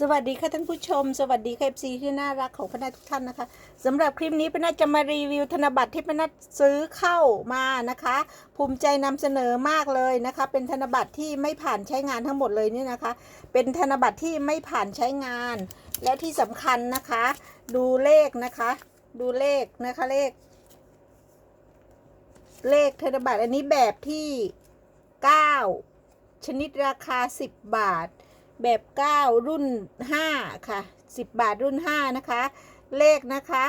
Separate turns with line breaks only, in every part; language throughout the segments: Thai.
สวัสดีค่ะท่านผู้ชม สวัสดีค่ะ FC ที่น่ารักของพนักทุกท่านนะคะสำหรับคลิปนี้พนักจะมารีวิวธนบัตรที่พนักซื้อเข้ามานะคะ ภูมิใจนำเสนอมากเลยนะคะ เป็นธนบัตรที่ไม่ผ่านใช้งานทั้งหมดเลยนี่นะคะ เป็นธนบัตรที่ไม่ผ่านใช้งาน และที่สำคัญนะคะ ดูเลขนะคะ ดูเลขนะคะเลข เลขธนบัตรอันนี้แบบที่ 9 ชนิดราคา 10 บาท แบบ 9 รุ่น 5 ค่ะ 10 บาทรุ่น 5 นะคะ เลขนะคะ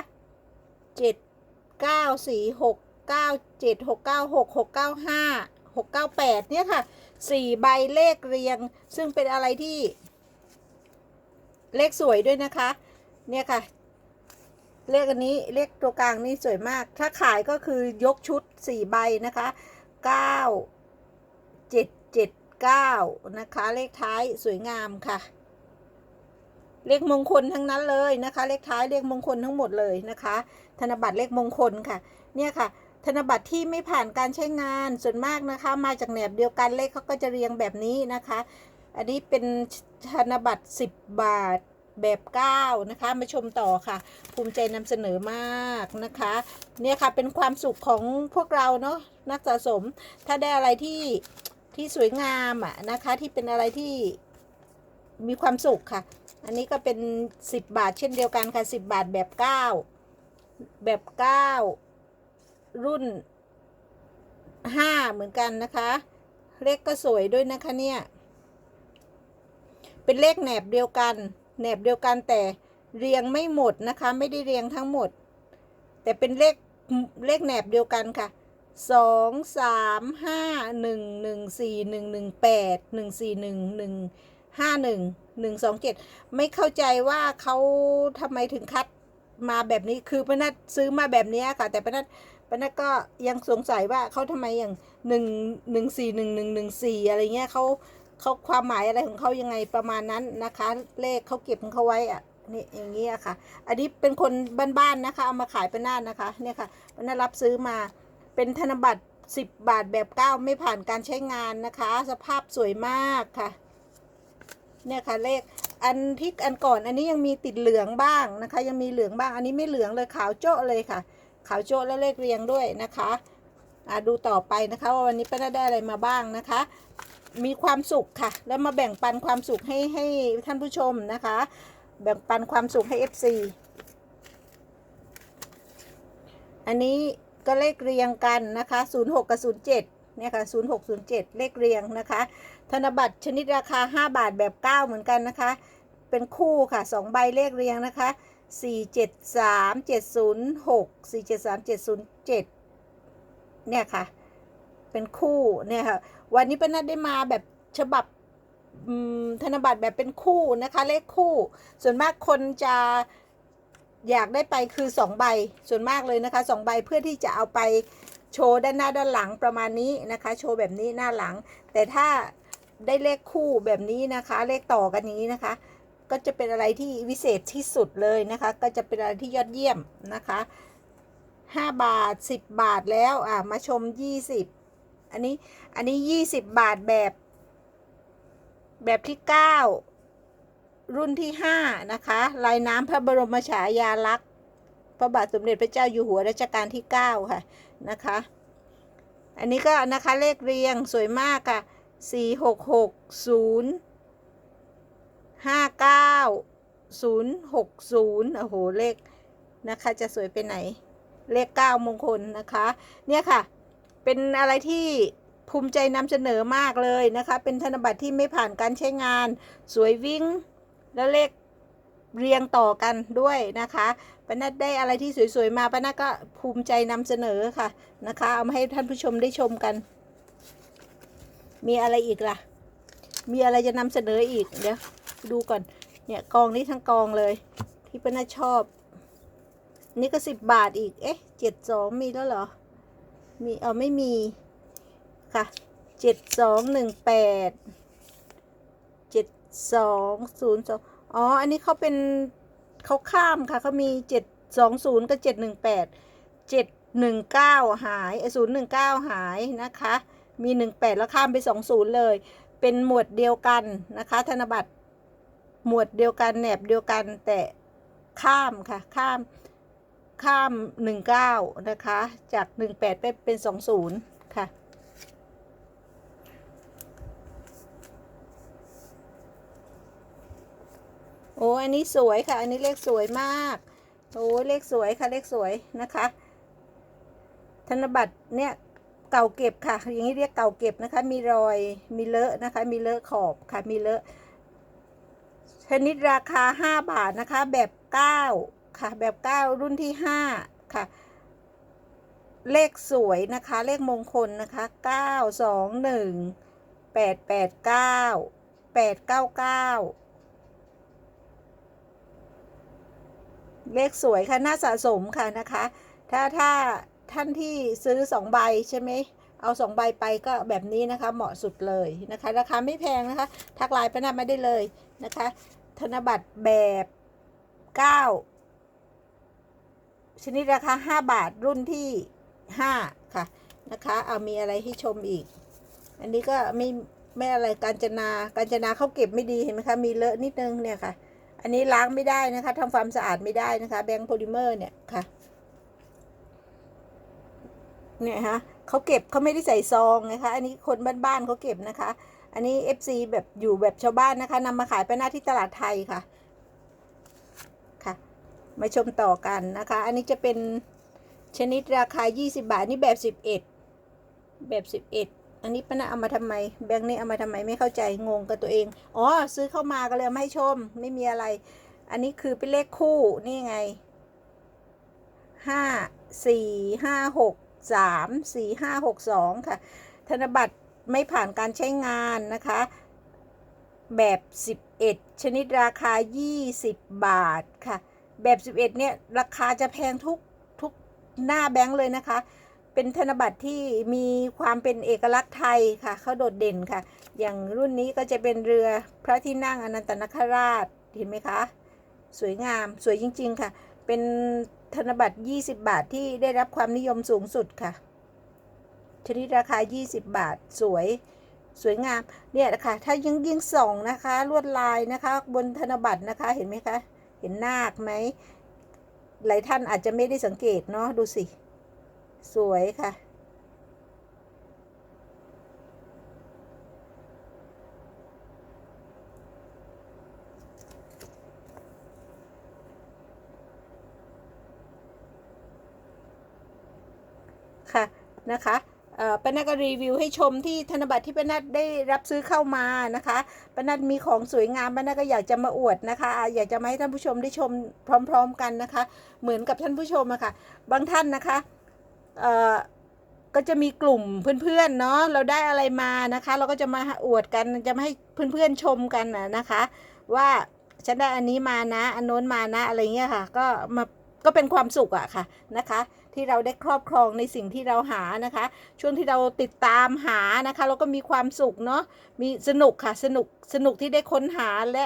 7 9 4 6 9 7 6 9 6 6 9 5 6 9 8 เนี่ยค่ะ 4 ใบเลขเรียง ซึ่งเป็นอะไรที่ เลขสวยด้วยนะคะ เนี่ยค่ะ เลขอันนี้ เลขตัวกลางนี่สวยมาก ถ้าขายก็คือยกชุด 4 ใบนะคะ 9 7 7 9 นะคะ เลขท้ายสวยงามค่ะ เลขมงคลทั้งนั้นเลยนะคะ เลขท้ายเลขมงคลทั้งหมดเลยนะคะ ธนบัตรเลขมงคลค่ะ เนี่ยค่ะ ธนบัตรที่ไม่ผ่านการใช้งานส่วนมากนะคะ มาจากแหนบเดียวกันเลขเขาก็จะเรียงแบบนี้นะคะ อันนี้เป็นธนบัตร 10 บาทแบบ9นะคะ มาชมต่อค่ะ ภูมิใจนำเสนอมากนะคะ เนี่ยค่ะเป็นความสุขของพวกเราเนาะนักสะสม ถ้าได้อะไรที่ ที่สวยงามอะนะคะ ที่เป็นอะไรที่มีความสุขค่ะ อันนี้ก็เป็น 10 บาทเช่นเดียวกันค่ะ 10 บาทแบบ 9 แบบ 9 รุ่น 5 เหมือนกันนะคะ เลขก็สวยด้วยนะคะเนี่ย เป็นเลขแหนบเดียวกัน แหนบเดียวกันแต่เรียงไม่หมดนะคะ ไม่ได้เรียงทั้งหมด แต่เป็นเลขเลขแหนบเดียวกันค่ะ สองสามห้าหนึ่งหนึ่งสี่หนึ่งหนึ่งแปดหนึ่งสี่หนึ่งหนึ่งห้าหนึ่งหนึ่งสองเจ็ดไม่เข้าใจว่าเขาทำไมถึงคัดมาแบบนี้คือปนัดซื้อมาแบบนี้ค่ะ แต่ปนัดปนัดก็ยังสงสัยว่าเขาทำไมอย่างหนึ่งหนึ่งสี่หนึ่งหนึ่งหนึ่งสี่อะไรเงี้ยเขาเขาความหมายอะไรของเขายังไงประมาณนั้นนะคะ เลขเขาเก็บของเขาไว้อะนี่อย่างเงี้ยค่ะ อันนี้เป็นคนบ้านๆนะคะเอามาขายเป็นนาดนะคะเนี่ยค่ะปนัดรับซื้อมา เป็นธนบัตร 10 บาทแบบ9ไม่ผ่านการใช้งานนะคะ สภาพสวยมากค่ะ เนี่ยค่ะเลขอันที่อันก่อนอันนี้ยังมีติดเหลืองบ้างนะคะ ยังมีเหลืองบ้างอันนี้ไม่เหลืองเลยขาวโจ้เลยค่ะ ขาวโจ้แล้วเลขเรียงด้วยนะคะอะดูต่อไปนะคะว่าวันนี้ป้าได้อะไรมาบ้างนะคะ มีความสุขค่ะ แล้วมาแบ่งปันความสุขให้ให้ท่านผู้ชมนะคะ แบ่งปันความสุขให้ FC อันนี้ ก็เลขเรียงกันนะคะ 06 กับ 07 เนี่ยค่ะ0607 เลขเรียงนะคะ ธนบัตรชนิดราคา 5 บาทแบบ 9 เหมือนกันนะคะ เป็นคู่ค่ะ 2 ใบเลขเรียงนะคะ 473 706 473 707 เนี่ยค่ะ เป็นคู่ เนี่ยค่ะ วันนี้ป้านัดได้มาแบบฉบับธนบัตรแบบเป็นคู่นะคะ เลขคู่ ส่วนมากคนจะ อยากได้ไปคือ 2 ใบส่วนมากเลยนะคะ 2 ใบเพื่อที่จะเอาไปโชว์ด้านหน้าด้านหลังประมาณนี้นะคะ โชว์แบบนี้หน้าหลัง แต่ถ้าได้เลขคู่แบบนี้นะคะ เลขต่อกันอย่างนี้นะคะ ก็จะเป็นอะไรที่วิเศษที่สุดเลยนะคะ ก็จะเป็นอะไรที่ยอดเยี่ยมนะคะ 5 บาท 10 บาทแล้วอะมาชม 20 อันนี้อันนี้ 20 บาทแบบแบบที่ 9 รุ่นที่ 5 นะคะ ลายน้ำพระบรมฉายาลักษณ์พระบาทสมเด็จพระเจ้าอยู่หัวรัชกาลที่ 9 ค่ะ นะคะ อันนี้ก็นะคะเลขเรียงสวยมากค่ะ 4 6 6 0 5 9 0 6 0โอ้โห เลขนะคะจะสวยไปไหน เลข 9 มงคลนะคะ เนี่ยค่ะ เป็นอะไรที่ภูมิใจนำเสนอมากเลยนะคะ เป็นธนบัตรที่ไม่ผ่านการใช้งาน สวยวิ่ง แล้วเลขเรียงต่อกันด้วยนะคะปนัดได้อะไรที่สวยๆมาปนัดก็ภูมิใจนำเสนอค่ะนะคะ เอามาให้ท่านผู้ชมได้ชมกัน มีอะไรอีกล่ะ มีอะไรจะนำเสนออีกเดี๋ยวดูก่อนเนี่ยกองนี้ทั้งกองเลย ที่ปนัดชอบ นี่ก็สิบบาทอีก เอ๊ะเจ็ดสองมีแล้วเหรอ มีเอาไม่มีค่ะเจ็ดสองหนึ่งแปดเจ็ด สองศูนย์สองอ๋อ อันนี้เขาเป็นเขาข้ามค่ะเขามีเจ็ดสองศูนย์กับเจ็ดหนึ่งแปดเจ็ดหนึ่งเก้าหายศูนย์หนึ่งเก้าหายนะคะ มีหนึ่งแปดแล้วข้ามไปสองศูนย์เลย เป็นหมวดเดียวกันนะคะ ธนบัตรหมวดเดียวกันแหนบเดียวกันแต่ข้ามค่ะข้ามข้ามหนึ่งเก้านะคะ จากหนึ่งแปดไปเป็นสองศูนย์ค่ะ อ้อันนี้สวยค่ะ อันนี้เลขสวยมาก โอ้เลขสวยค่ะเลขสวยนะคะ ธนบัตรเนี่ยเก่าเก็บค่ะ อย่างนี้เรียกเก่าเก็บนะคะ มีรอยมีเลอะนะคะ มีเลอะขอบค่ะ มีเลอะชนิดราคา 5 บาทนะคะ แบบ9ค่ะ แบบ 9 รุ่นที่ 5 ค่ะ เลขสวยนะคะ เลขมงคลนะคะ 9 2 1 8 8 9 8 9 9 เลขสวยค่ะน่าสะสมค่ะนะคะ ถ้าถ้าท่านที่ซื้อ2ใบใช่ไหมเอา2ใบไปก็แบบนี้นะคะ เหมาะสุดเลยนะคะ ราคาไม่แพงนะคะ ทักไลน์ไปหน้าไม่ได้เลยนะคะ ธนบัตรแบบ9ชนิดราคา 5 บาทรุ่นที่ 5 ค่ะนะคะ เอามีอะไรให้ชมอีก อันนี้ก็ไม่ไม่อะไรการจนาการจนาเขาเก็บไม่ดีเห็นไหมคะ มีเลอะนิดนึงเนี่ยค่ะ อันนี้ล้างไม่ได้นะคะทำความสะอาดไม่ได้นะคะ แบงค์โพลิเมอร์เนี่ยค่ะ เนี่ยฮะเขาเก็บเขาไม่ได้ใส่ซองนะคะ อันนี้คนบ้านๆเขาเก็บนะคะ อันนี้ FC แบบอยู่แบบชาวบ้านนะคะนำมาขายไปหน้าที่ตลาดไทยค่ะ ค่ะ มาชมต่อกันนะคะ อันนี้จะเป็นชนิดราคา 20 บาท นี่แบบ 11 แบบ 11 อันนี้ป้านาเอามาทำไม แบงค์นี้เอามาทำไมไม่เข้าใจงงกับตัวเอง อ๋อซื้อเข้ามาก็เลยเอามาให้ชม ไม่มีอะไร อันนี้คือเป็นเลขคู่นี่ไงห้าสี่ห้าหกสามสี่ห้าหกสองค่ะ ธนบัตรไม่ผ่านการใช้งานนะคะ แบบ 11 ชนิดราคา 20 บาทค่ะ แบบ 11เนี่ยราคาจะแพงทุกทุกหน้าแบงค์เลยนะคะ เป็นธนบัตรที่มีความเป็นเอกลักษณ์ไทยค่ะเขาโดดเด่นค่ะ อย่างรุ่นนี้ก็จะเป็นเรือพระที่นั่งอนันตนาคราชเห็นไหมคะ สวยงามสวยจริง ๆ ค่ะ เป็นธนบัตร 20 บาทที่ได้รับความนิยมสูงสุดค่ะ ชนิดราคา 20 บาทสวยสวยงามเนี่ยนะคะถ้ายิ่งยิ่งส่องนะคะ ลวดลายนะคะ บนธนบัตรนะคะเห็นไหมคะ เห็นนาคไหมหลายท่านอาจจะไม่ได้สังเกตเนาะดูสิ สวยค่ะ ค่ะนะคะป้านัดก็รีวิวให้ชมที่ธนบัตรที่ป้านัดได้รับซื้อเข้ามานะคะป้านัดมีของสวยงามป้านัดก็อยากจะมาอวดนะคะอะอยากจะมาให้ท่านผู้ชมได้ชมพร้อม ๆ กันนะคะ เหมือนกับท่านผู้ชมอะค่ะ บางท่านนะคะ เอ่อก็จะมีกลุ่มเพื่อนๆเนาะเราได้อะไรมานะคะ เราก็จะมาอวดกันจะมาให้เพื่อนๆชมกันนะนะคะ ว่าฉันได้อันนี้มานะ อันโน้นมานะอะไรเงี้ยค่ะ ก็มาก็เป็นความสุขอะค่ะนะคะ ที่เราได้ครอบครองในสิ่งที่เราหานะคะ ช่วงที่เราติดตามหานะคะ เราก็มีความสุขเนาะมีสนุกค่ะสนุกสนุกที่ได้ค้นหาและ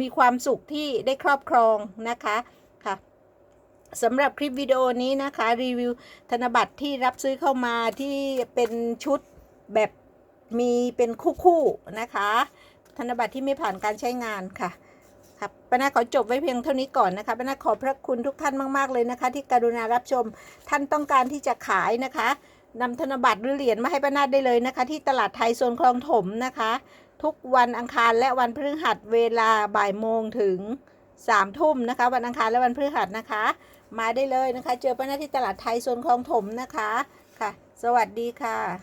มีความสุขที่ได้ครอบครองนะคะค่ะ สำหรับคลิปวิดีโอนี้นะคะรีวิวธนบัตรที่รับซื้อเข้ามาที่เป็นชุดแบบมีเป็นคู่ๆนะคะ ธนบัตรที่ไม่ผ่านการใช้งานค่ะครับป้านาขอจบไว้เพียงเท่านี้ก่อนนะคะป้านาขอพระคุณทุกท่านมากๆเลยนะคะ ที่กรุณารับชมท่านต้องการที่จะขายนะคะนำธนบัตรหรือเหรียญมาให้ป้านาได้เลยนะคะ ที่ตลาดไทยโซนคลองถมนะคะ ทุกวันอังคารและวันพฤหัสเวลาบ่ายโมงถึงสามทุ่มนะคะ วันอังคารและวันพฤหัสนะคะ มาได้เลยนะคะ เจอป้านาที่ตลาดไทยโซนคลองถมนะคะค่ะ สวัสดีค่ะ